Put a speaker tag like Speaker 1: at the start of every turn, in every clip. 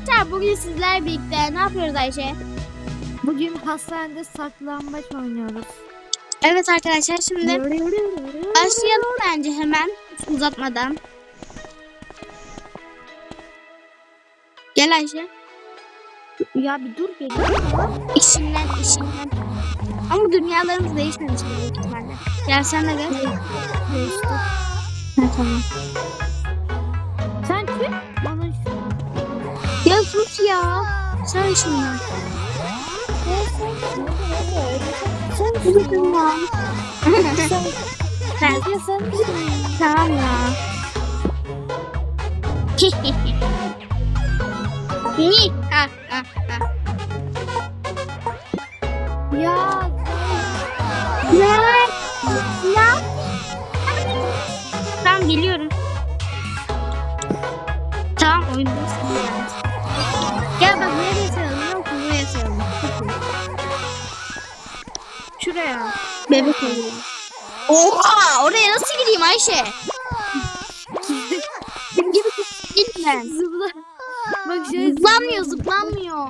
Speaker 1: Arkadaşlar bugün sizler birlikte ne yapıyoruz Ayşe?
Speaker 2: Bugün hastanede saklanmaç oynuyoruz.
Speaker 1: Evet arkadaşlar şimdi başlayalım bence hemen uzatmadan. Gel Ayşe.
Speaker 2: Ya bir dur geliyor.
Speaker 1: İşinden işinden. Ama dünyalarımız değişmemiş büyük Gel sen de gel.
Speaker 2: Değişti. Ha, tamam.
Speaker 1: Ya sus ya.
Speaker 2: Sen şimdi. Sen kızım ya.
Speaker 1: Sen kızım. Tamam ya. Ni ha ha ha. Ya. Ya. Ya.
Speaker 2: Tamam biliyorum. Tamam oyundasın yani. ya. Bebek oluyor.
Speaker 1: Oha oraya nasıl gireyim Ayşe? Gitme. Zıpla. Bak şöyle zıplanmıyor zıplanmıyor.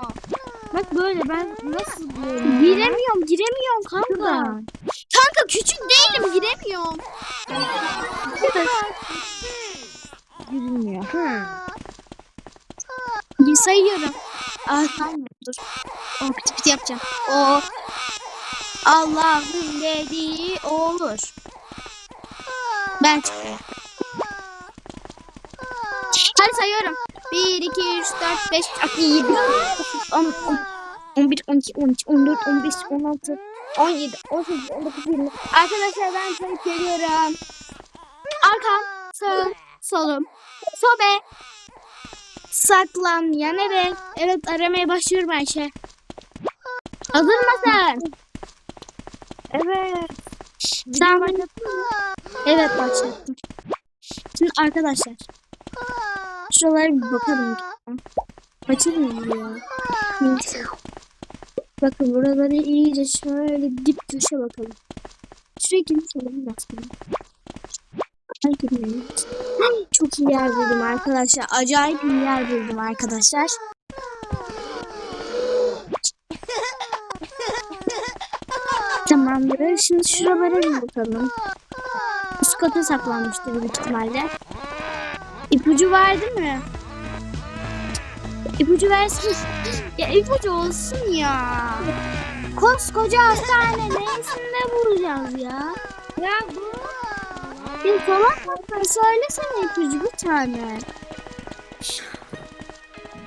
Speaker 2: Bak böyle ben nasıl zıplıyorum?
Speaker 1: Giremiyorum giremiyorum kanka. Kanka küçük değilim giremiyorum. Girilmiyor. Sayıyorum. Ah tamam dur. Oh, piti piti yapacağım. Oh. Allah'ın dediği olur. Ben çıkıyorum. Hadi sayıyorum. 1, 2, 3, 4, 5, 6, 7, 8, 10, 11, 12, 13, 14, 15, 16, 17, 18, 19, 20. Arkadaşlar ben sayıp geliyorum. Arkam, sağım, solum, sobe, saklan, yan eve. Evet aramaya başlıyorum Ayşe. Hazır mısın?
Speaker 2: Evet. Sen
Speaker 1: Evet başlattım. Şimdi arkadaşlar. Şuralara bir bakalım. Açılmıyor ya. Neyse. Bakın buraları iyice şöyle dip köşe bakalım. Şuraya girmiş olabilir aslında. Çok iyi yer buldum arkadaşlar. Acayip iyi yer buldum arkadaşlar. Tamamdır. Şimdi verelim bakalım. Üst kata saklanmıştır büyük ihtimalle. İpucu verdi mi? İpucu versin. ya ipucu olsun ya. Koskoca hastane neresinde vuracağız ya? Ya bu... Bir salak mısın? Söylesene ipucu bir tane.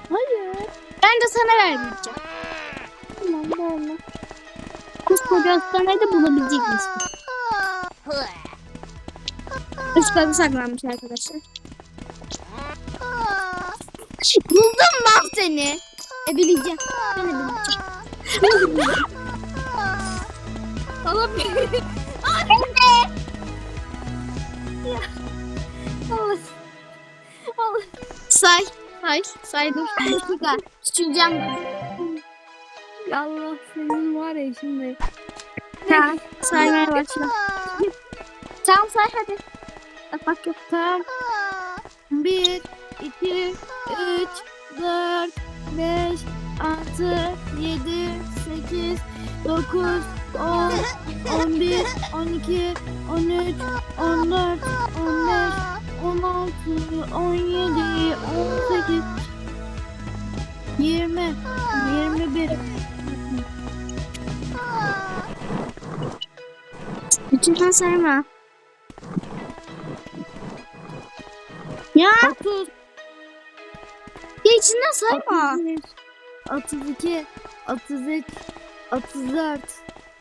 Speaker 1: Hayır. Ben de sana vermeyeceğim. Tamam, tamam koskoca hastanede bulabilecek misin? Üstleri saklanmış arkadaşlar. Buldum ben seni. E bileceğim. Ben de bileceğim. Tamam. Anne. Ya. Allah. Allah. Say. Say. Say dur. Bir dakika. Küçüleceğim ben.
Speaker 2: Allah senin var ya şimdi.
Speaker 1: Tamam saymaya başla. tamam say hadi. Bak yok
Speaker 2: tamam. Bir, iki, üç, dört, beş, altı, yedi, sekiz, dokuz, on, on bir, on iki, on üç, on dört, on beş, on altı, on yedi, on sekiz, yirmi, yirmi bir,
Speaker 1: İçinden sarma. Ya. 30. Ya içinden sarma.
Speaker 2: 32, 33, 34,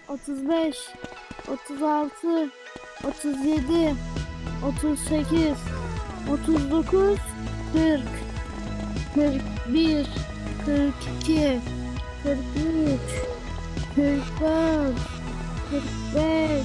Speaker 2: 35, 36, 37, 38, 39, 40, 41, 42, 43, 44, 45,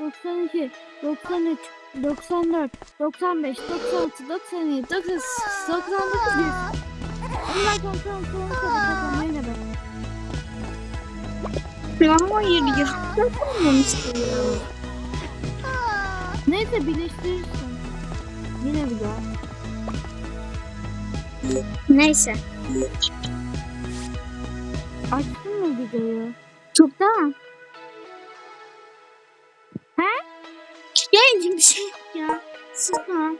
Speaker 2: 92, 93, 94, 95, 96, 97, 98, 99, 100. Onlar kontrol sorunu kapatacak yine
Speaker 1: ben. Ya hayır ya. Yapamamıştım ya.
Speaker 2: Neyse birleştirirsin. Yine bir daha. Neyse. Açtın mı videoyu? Çoktan.
Speaker 1: anneciğim bir şey yok ya. Sıkma.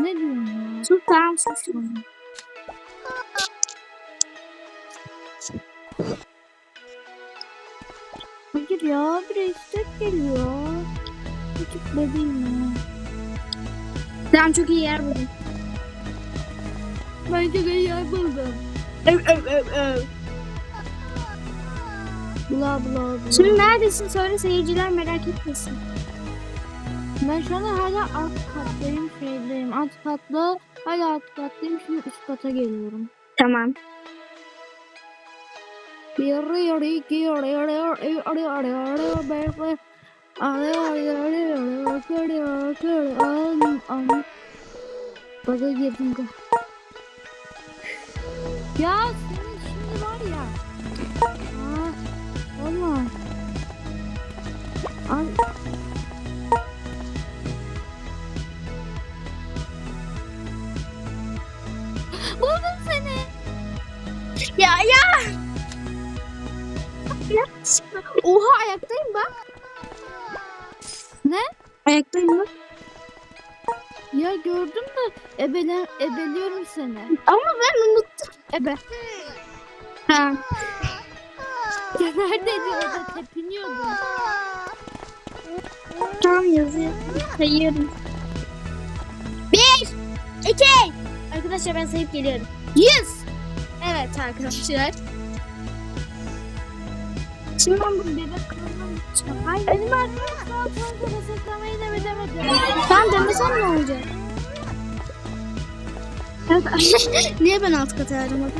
Speaker 2: Ne diyorsun ya? Sus tamam sus. Hayır ya bir istek geliyor. Küçük bebeğim ya.
Speaker 1: Tamam çok iyi yer buldum.
Speaker 2: Ben çok iyi yer buldum. Ev ev ev ev. Bla bla bla. Şimdi neredesin söyle
Speaker 1: seyirciler merak etmesin.
Speaker 2: Ben şu anda hala alt kattayım şeydeyim. Alt katta hala alt kattayım. Şimdi üst kata geliyorum.
Speaker 1: Tamam. Yarı yarı iki yarı yarı yarı yarı yarı yarı
Speaker 2: yarı Baga girdim de. Ya senin şimdi var ya. Aa, olmaz. Ay
Speaker 1: ya. ya. Oha ayaktayım bak. Ne? Ayaktayım bak.
Speaker 2: Ya gördüm de ebelen, ebeliyorum seni.
Speaker 1: Ama ben unuttum. Ebe. Ha.
Speaker 2: Ya neredeydi orada tepiniyordun.
Speaker 1: Tamam yazıyor. Sayıyorum. Bir, iki. Arkadaşlar ben sayıp geliyorum. Yüz. Evet arkadaşlar.
Speaker 2: Şimdi ben bu bebek kılığından Hayır. Benim arkadaşlar kanka resetlemeyi demedim. bilemedim. Ben demesem ne olacak? Niye ben alt kata yaramadım?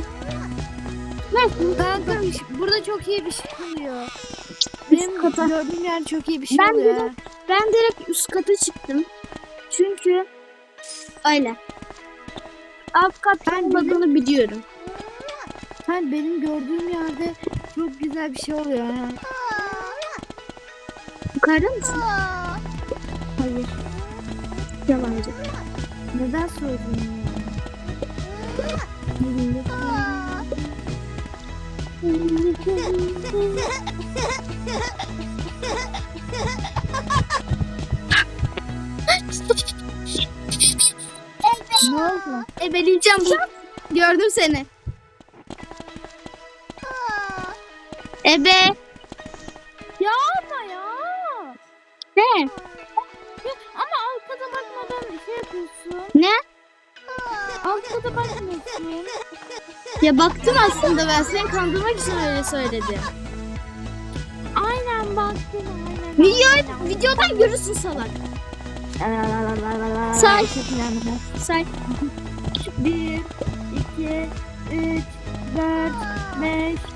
Speaker 2: Neyse. Kanka burada çok iyi bir şey oluyor. Benim kata. gördüğüm yer çok iyi bir şey ben oluyor. Direkt, ben
Speaker 1: direkt üst kata çıktım. Çünkü öyle. Alt kat olmadığını biliyorum.
Speaker 2: Hani benim gördüğüm yerde çok güzel bir şey oluyor. Ha.
Speaker 1: Yukarıda mısın? Hayır.
Speaker 2: Yalancı. Neden sordun
Speaker 1: ne oldu? Ebeleyeceğim. Gördüm seni. Ebe. Ya ama
Speaker 2: ya. Ne? Ya, ama arkada bakmadan şey yapıyorsun. Ne?
Speaker 1: Arkada bakmıyorsun. Ya baktım aslında ben seni kandırmak için öyle söyledim.
Speaker 2: Aynen baktım aynen. Video, aynen.
Speaker 1: videodan görürsün salak. Say. Say.
Speaker 2: Bir, iki, üç, dört, beş,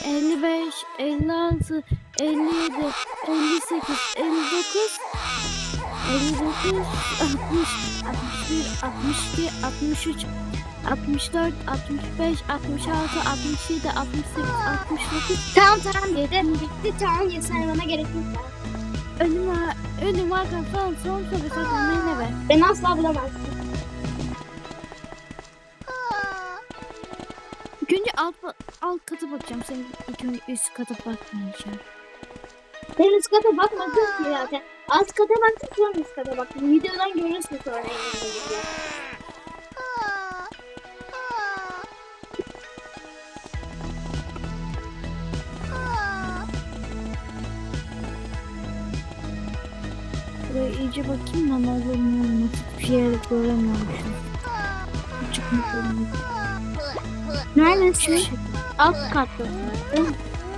Speaker 2: 55, 56, 57, 58, 59, 59, 60, 61, 62, 63, 64, 65, 66, 67, 68, 69. Tamam tamam bitti. Bitti tamam ya bana gerek yok. Önüm, önüm, arkam falan son soru sakın ne be. Ben asla bulamazsın. alt, alt kata bakacağım. Sen ilk önce üst kata bakmayacağım.
Speaker 1: Ben üst kata bakmadım ki zaten. Alt kata baktım sonra üst kata baktım. Videodan görürsün sonra.
Speaker 2: Buraya iyice bakayım ama olur mu olmaz. Bir yer göremiyorum şu an. Çıkmış olmuyor.
Speaker 1: Neredesin? Alt katta.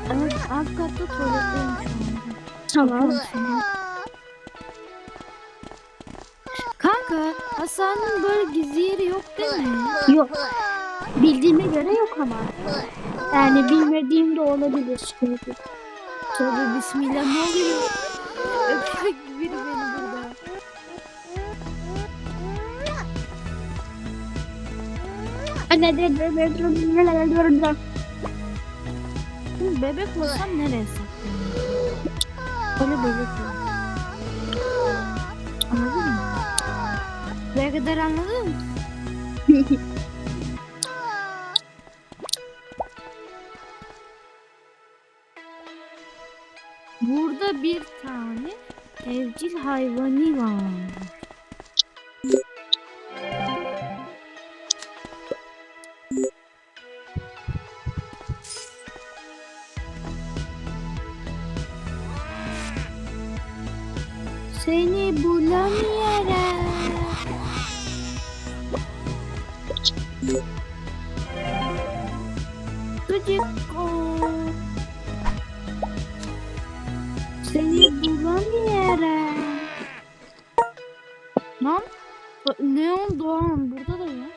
Speaker 2: Evet, alt katta tuvaletteyim Tamam. Kanka, Hasan'ın böyle gizli yeri yok değil mi? Yok.
Speaker 1: Bildiğime göre yok ama. Yani bilmediğim de olabilir.
Speaker 2: Tabii bismillah ne oluyor? Bebek olsam nereye saklanırım? Öyle bebek olur. Anladın
Speaker 1: mı? Buraya kadar anladın mı?
Speaker 2: Burada bir tane evcil hayvanı var. Seni bulamıyorum. Lan Leon Doğan burada da ya.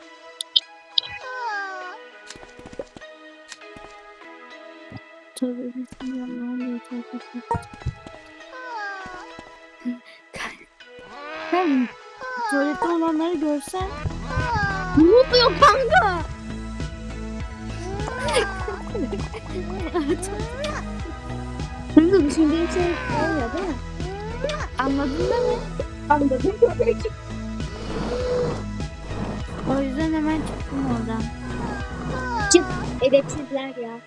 Speaker 2: Tövbe bismillah ne oluyor tövbe bismillah. Tuvalette olanları görsen.
Speaker 1: Ne oluyor kanka?
Speaker 2: şimdi düşündüğüm şey olmuyor değil mi? Anladın da mı? Anladım. o yüzden hemen çıktım oradan. Çık.
Speaker 1: Edepsizler ya.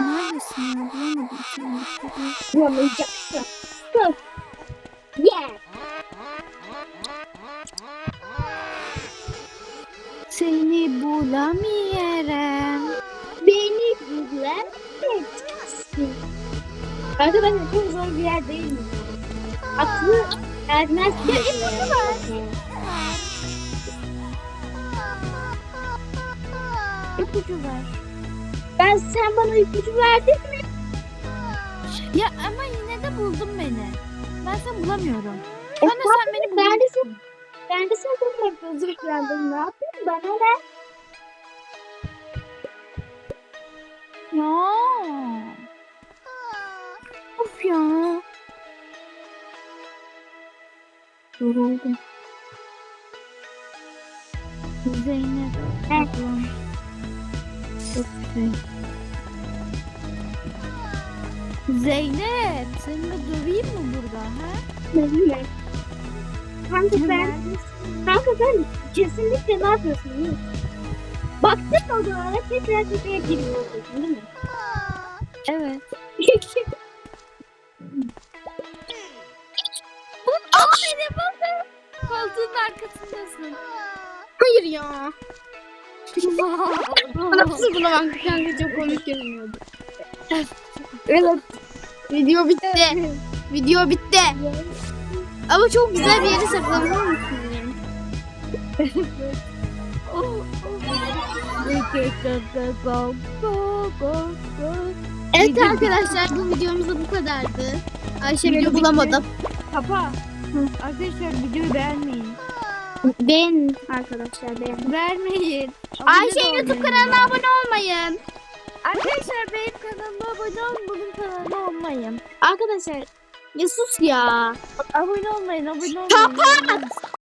Speaker 2: Neredesin ya? Bulamadım
Speaker 1: seni. Bulamayacaksın. Sus. Yeah.
Speaker 2: Seni bulamayarım.
Speaker 1: Ben çok zor bir yer değil mi? Aklı ermez. Ya ipucu var. İpucu ver. Ben sen bana ipucu verdin mi?
Speaker 2: Ya ama yine de buldun beni. Ben seni bulamıyorum. E, Sonra
Speaker 1: sen beni buldun. Ben de sen, ben de sen bulmak Ne yapayım? Bana ne?
Speaker 2: Ya vuruldum. Zeynep. Evet. Çok güzel. Zeynep, seni de döveyim mi burada ha?
Speaker 1: Ne Döveyim. Kanka sen, kanka sen kesinlikle ne yapıyorsun değil mi? Baktık o duvara, tekrar tekrar giriyorsun değil mi?
Speaker 2: Evet. Hayır yapamam. Koltuğun arkasındasın. Hayır ya. Nasıl buna bak kanka çok komik görünüyordu. evet.
Speaker 1: Video bitti. Video bitti. Ama çok güzel bir yere saklanıyor musun? evet arkadaşlar bu videomuz da bu kadardı. Ayşe video bulamadım. Kapa.
Speaker 2: Arkadaşlar videoyu beğenmeyin.
Speaker 1: Beğen arkadaşlar beğen. Vermeyin. Ayşe YouTube kanalına abone olmayın.
Speaker 2: Arkadaşlar benim kanalıma abone olun, bunun kanalına olmayın. Arkadaşlar
Speaker 1: ya sus ya.
Speaker 2: Abone olmayın, abone olmayın. Kapat!